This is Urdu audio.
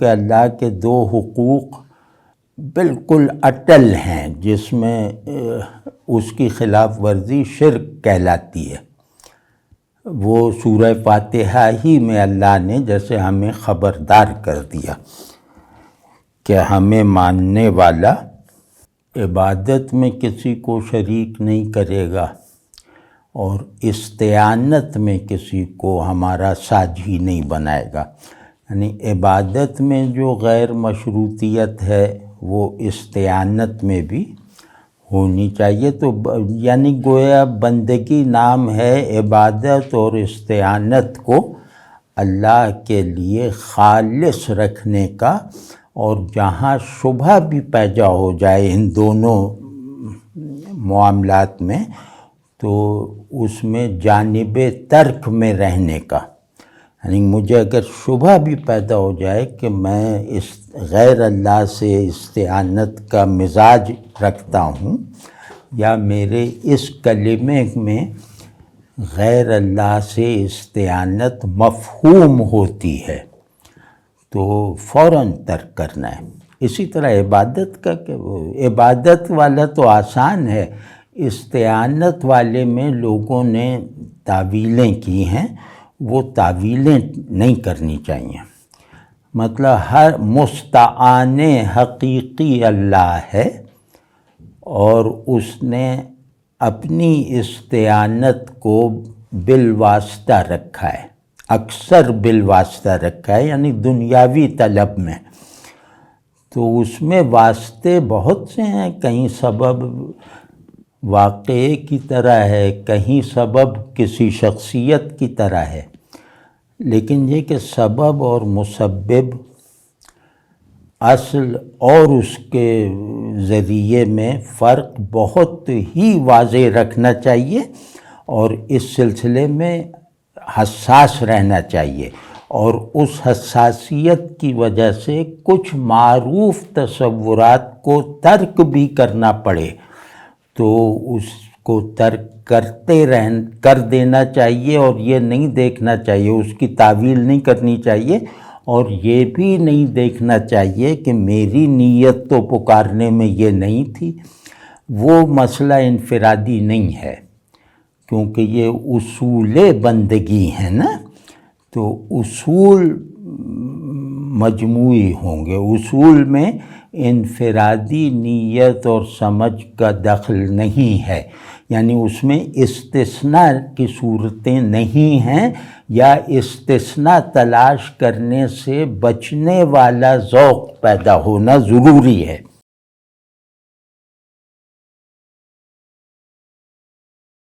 کہ اللہ کے دو حقوق بالکل اٹل ہیں، جس میں اس کی خلاف ورزی شرک کہلاتی ہے۔ وہ سورہ فاتحہ ہی میں اللہ نے جیسے ہمیں خبردار کر دیا کہ ہمیں ماننے والا عبادت میں کسی کو شریک نہیں کرے گا اور استعانت میں کسی کو ہمارا ساجھی نہیں بنائے گا۔ یعنی عبادت میں جو غیر مشروطیت ہے وہ استعانت میں بھی ہونی چاہیے تو یعنی گویا بندگی نام ہے عبادت اور استعانت کو اللہ کے لیے خالص رکھنے کا اور جہاں شبہ بھی پیدا ہو جائے ان دونوں معاملات میں تو اس میں جانب ترک میں رہنے کا۔ یعنی مجھے اگر شبہ بھی پیدا ہو جائے کہ میں اس غیر اللہ سے استعانت کا مزاج رکھتا ہوں یا میرے اس کلمے میں غیر اللہ سے استعانت مفہوم ہوتی ہے، تو فوراً ترک کرنا ہے۔ اسی طرح عبادت کا کہ عبادت والا تو آسان ہے، استعانت والے میں لوگوں نے تعویلیں کی ہیں۔ وہ تعویلیں نہیں کرنی چاہیے۔ مطلب ہر مستعان حقیقی اللہ ہے اور اس نے اپنی استعانت کو بالواسطہ رکھا ہے۔ اکثر بالواسطہ رکھا ہے یعنی دنیاوی طلب میں۔ تو اس میں واسطے بہت سے ہیں، کہیں سبب واقعے کی طرح ہے، کہیں سبب کسی شخصیت کی طرح ہے۔ لیکن یہ کہ سبب اور مسبب اصل اور اس کے ذریعے میں فرق بہت ہی واضح رکھنا چاہیے اور اس سلسلے میں حساس رہنا چاہیے۔ اور اس حساسیت کی وجہ سے کچھ معروف تصورات کو ترک بھی کرنا پڑے۔ تو اس کو ترک کرتے رہ کر دینا چاہیے اور یہ نہیں دیکھنا چاہیے، اس کی تعویل نہیں کرنی چاہیے اور یہ بھی نہیں دیکھنا چاہیے کہ میری نیت تو پکارنے میں یہ نہیں تھی۔ وہ مسئلہ انفرادی نہیں ہے، کیونکہ یہ اصول بندگی ہیں نا۔ تو اصول مجموعی ہوں گے۔ اصول میں انفرادی نیت اور سمجھ کا دخل نہیں ہے۔ یعنی اس میں استثناء کی صورتیں نہیں ہیں یا استثناء تلاش کرنے سے بچنے والا ذوق پیدا ہونا ضروری ہے۔